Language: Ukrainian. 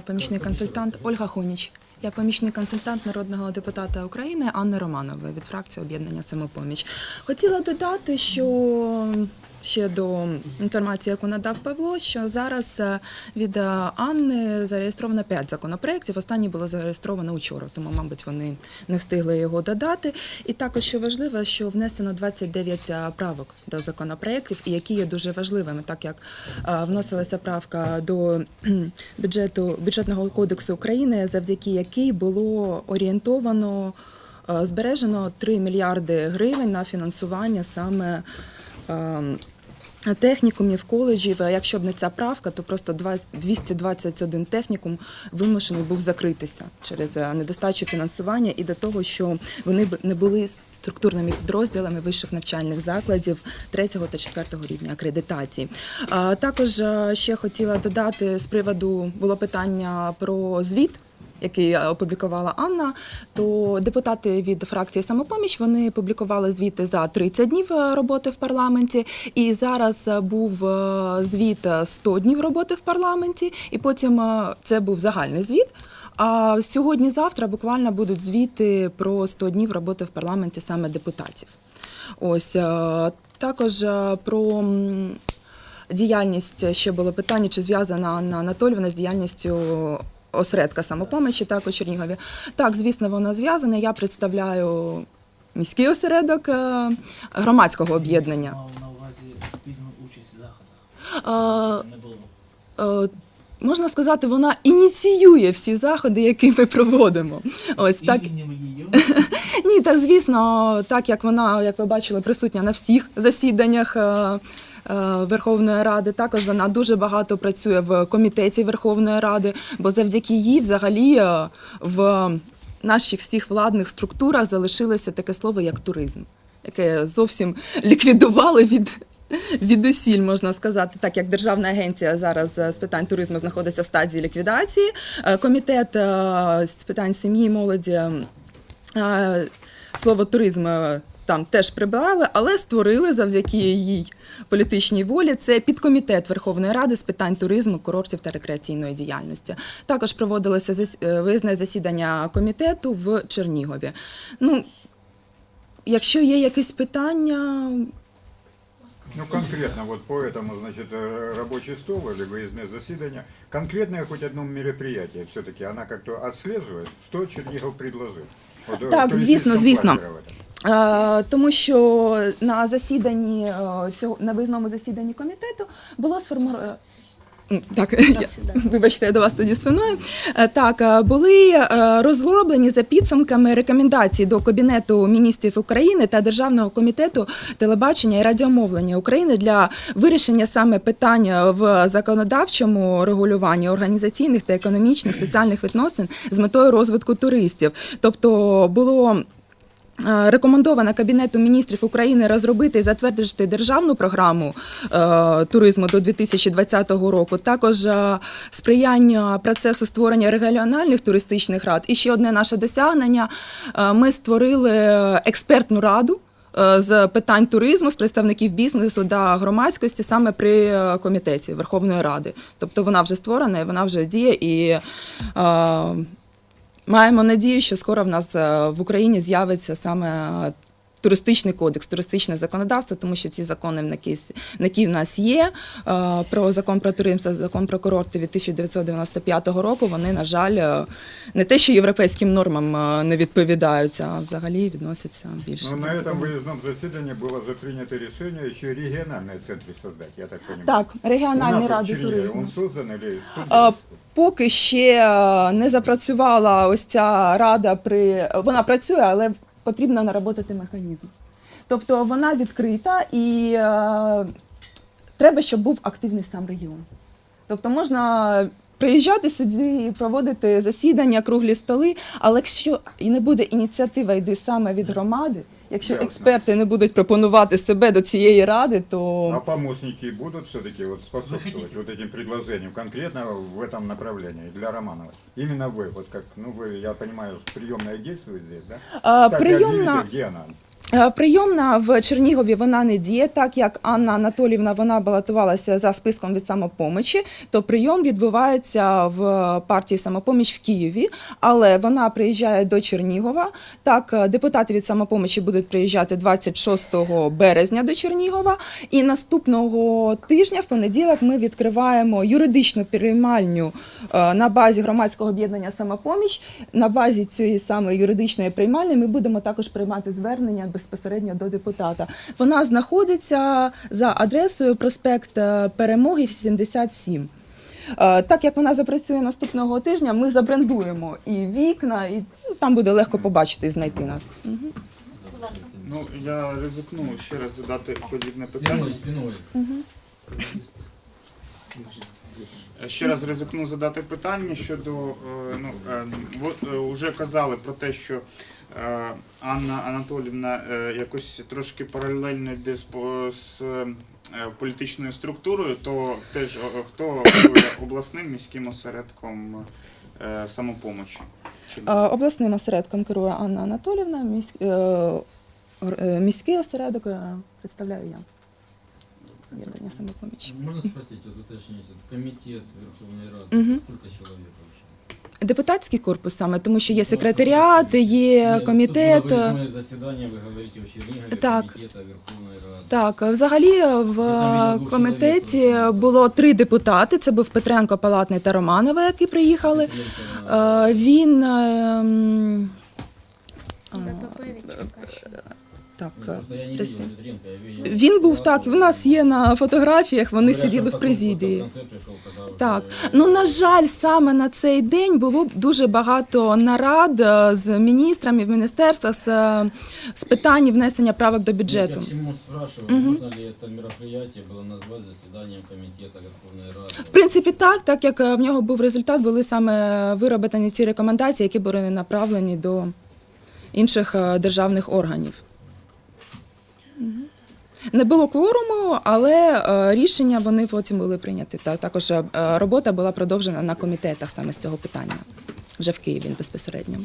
Помічний консультант Ольга Хуніч. Я помічний консультант народного депутата України Анни Романової від фракції об'єднання самопоміч. Хотіла додати, що ще до інформації, яку надав Павло, що зараз е, від е, Анни зареєстровано 5 законопроєктів. Останній було зареєстровано учора, тому, мабуть, вони не встигли його додати. І також що важливо, що внесено 29 правок до законопроєктів, які є дуже важливими, так як е, вносилася правка до бюджету бюджетного кодексу України, завдяки якій було орієнтовано е, збережено 3 мільярди гривень на фінансування саме. Ем, Технікумів, коледжів, якщо б не ця правка, то просто два- 221 технікум вимушений був закритися через е, недостачу фінансування і до того, що вони б не були структурними підрозділами вищих навчальних закладів 3 та 4 рівня акредитації. Також е, ще хотіла додати з приводу було питання про звіт який е, опублікувала Анна, то депутати від фракції самопоміч вони публікували звіти за 30 днів е, роботи в парламенті. І зараз е, був звіт е, 100 днів роботи в парламенті, і потім це був загальний звіт. А сьогодні-завтра буквально будуть звіти про 100 днів роботи в парламенті саме депутатів. Ось також про. Діяльність ще було питання, чи зв'язана Анна Анатолівна з діяльністю осередка самопомочі, так у Чернігові. Так, звісно, воно зв'язане. Я представляю міський осередок е, громадського об'єднання. На увазі спільну участь в заходах. Е, Не було. е, Можна сказати, вона ініціює всі заходи, які ми проводимо. Ось так. Ні, так звісно, так як вона, як ви бачили, присутня на всіх засіданнях. Е, Верховної Ради також вона дуже багато працює в комітеті Верховної Ради, бо завдяки їй взагалі е, в наших всіх владних структурах залишилося таке слово як туризм, яке зовсім ліквідували від. Від усіль можна сказати, так як Державна агенція зараз е, з питань туризму знаходиться в стадії ліквідації. Комітет з питань сім'ї, молоді слово туризм там теж прибирали, але створили завдяки її політичній волі. Це підкомітет Верховної Ради з питань туризму, курортів та рекреаційної діяльності. Також проводилося зас- е, виїзне засідання комітету в Чернігові. Ну, якщо є якісь питання, Ну, конкретно вот по этому, значит, э, рабочий стол или выездное заседание, конкретное хоть одно мероприятие все-таки, она как-то отслеживает, что Чернигов предложил? Вот, э, Так, звісно, туристическом звісно. Тому що на засіданні е, цього на виїзному засіданні комітету було сформовано. Так, я, вибачте, я до вас тоді спиною. Е, Так, е, були розроблені за підсумками рекомендацій до Кабінету міністрів України та Державного комітету телебачення і радіомовлення України для вирішення саме питання в законодавчому регулюванні організаційних та економічних соціальних відносин з метою розвитку туристів. Тобто було Рекомендовано Кабінету міністрів України розробити і затвердити державну програму е, туризму до 2020 року. Також е, сприяння процесу створення регіональних туристичних рад. І ще одне наше досягнення: е, ми створили експертну раду. е, З питань туризму, з представників бізнесу та громадськості саме при е, комітеті Верховної Ради. Тобто вона вже створена вона вже діє і е, Маємо надію, що скоро в нас е, в Україні з'явиться саме туристичний кодекс, туристичне законодавство, тому що ці закони, на які, на які в нас є, е, про закон про туризм та закон про курорти від 1995 року, вони, на жаль, е, не те, що європейським нормам е, не відповідають, а взагалі відносяться більше. Ну, до на этом такого. выездном заседании было же принято решение еще региональные центры создать, я так понимаю. Так, У регіональні нас вот в ради Чернигове туризму. Он создан или что А, делается? Поки ще е, не запрацювала ось ця рада при вона працює, але потрібно наработати механізм. Тобто вона відкрита і е, треба, щоб був активний сам регіон. Тобто можна приїжджати сюди і проводити засідання, круглі столи, але якщо і не буде ініціатива йти саме від громади, якщо Ясно. експерти не будуть пропонувати себе до цієї ради, то А помощники будут все-таки вот способствовать хотите? вот этим предложениям конкретно в этом направлении для Романова? Именно вы, вот как, ну вы, я понимаю, приемная действует здесь, да? А, Кстати, приемна- объявите, где она? Е, Прийомна в Чернігові вона не діє, так як Анна Анатолівна вона балотувалася за списком від самопомочі, то прийом відбувається в партії самопоміч в Києві, але вона приїжджає до Чернігова. Так, е, депутати від самопомочі будуть приїжджати 26 березня до Чернігова. І наступного тижня, в понеділок, ми відкриваємо юридичну приймальню е, на базі громадського об'єднання самопоміч. На базі цієї самої юридичної приймальні ми будемо також приймати звернення безпосередньо до депутата. Вона знаходиться за адресою проспект е, Перемоги 77. Е, Так як вона запрацює наступного тижня, ми забрендуємо і вікна, і ну, там буде легко побачити і знайти нас. Мгм. Ну, я ризикну ще раз задати подібне питання. Спиной. Ще раз ризикну задати питання щодо, е, ну, е, ви е, вже казали про те, що е, Анна Анатолівна е, якось трошки паралельно йде з, е, політичною структурою, то теж е, хто обласним міським осередком е, самопомочі? Е, Обласним осередком керує Анна Анатолівна, е, е, міський осередок е, представляю я Об'єднання самопоміч. Можно спросить, вот уточнить, вот комитет Верховной Рады, Мгм. сколько человек вообще? Депутатський корпус саме, тому що є секретаріат, є Нет, комітет. Тут было выездное заседание, вы говорите, в Чернигове, Так. комитета Верховной Рады. Так, взагалі в там він комітеті був було три депутати. Це був Петренко, Палатний та Романова, які приїхали. Сколько, Е, Він ем, так. ну, просто я не Прости. видел Петренко, я видел. Він був так. У нас є на фотографіях. Вони Говорят, сиділи что в потом президії. кто-то в конце пришел, когда уже, Так, э, ну на жаль, саме на цей день було б дуже багато нарад е, з міністрами в міністерствах з, е, з питань внесення правок до ну, бюджету. Я к чему спрашиваю, Мгм. можно ли это мероприятие было назвать заседанием комитета Верховной Рады? В принципі, так, так як е, в нього був результат, були саме вироблені ці рекомендації, які були направлені до інших е, державних органів. Не було кворуму, але е, рішення вони потім були прийняті. Та також е, робота була продовжена на комітетах саме з цього питання, вже в Києві безпосередньо.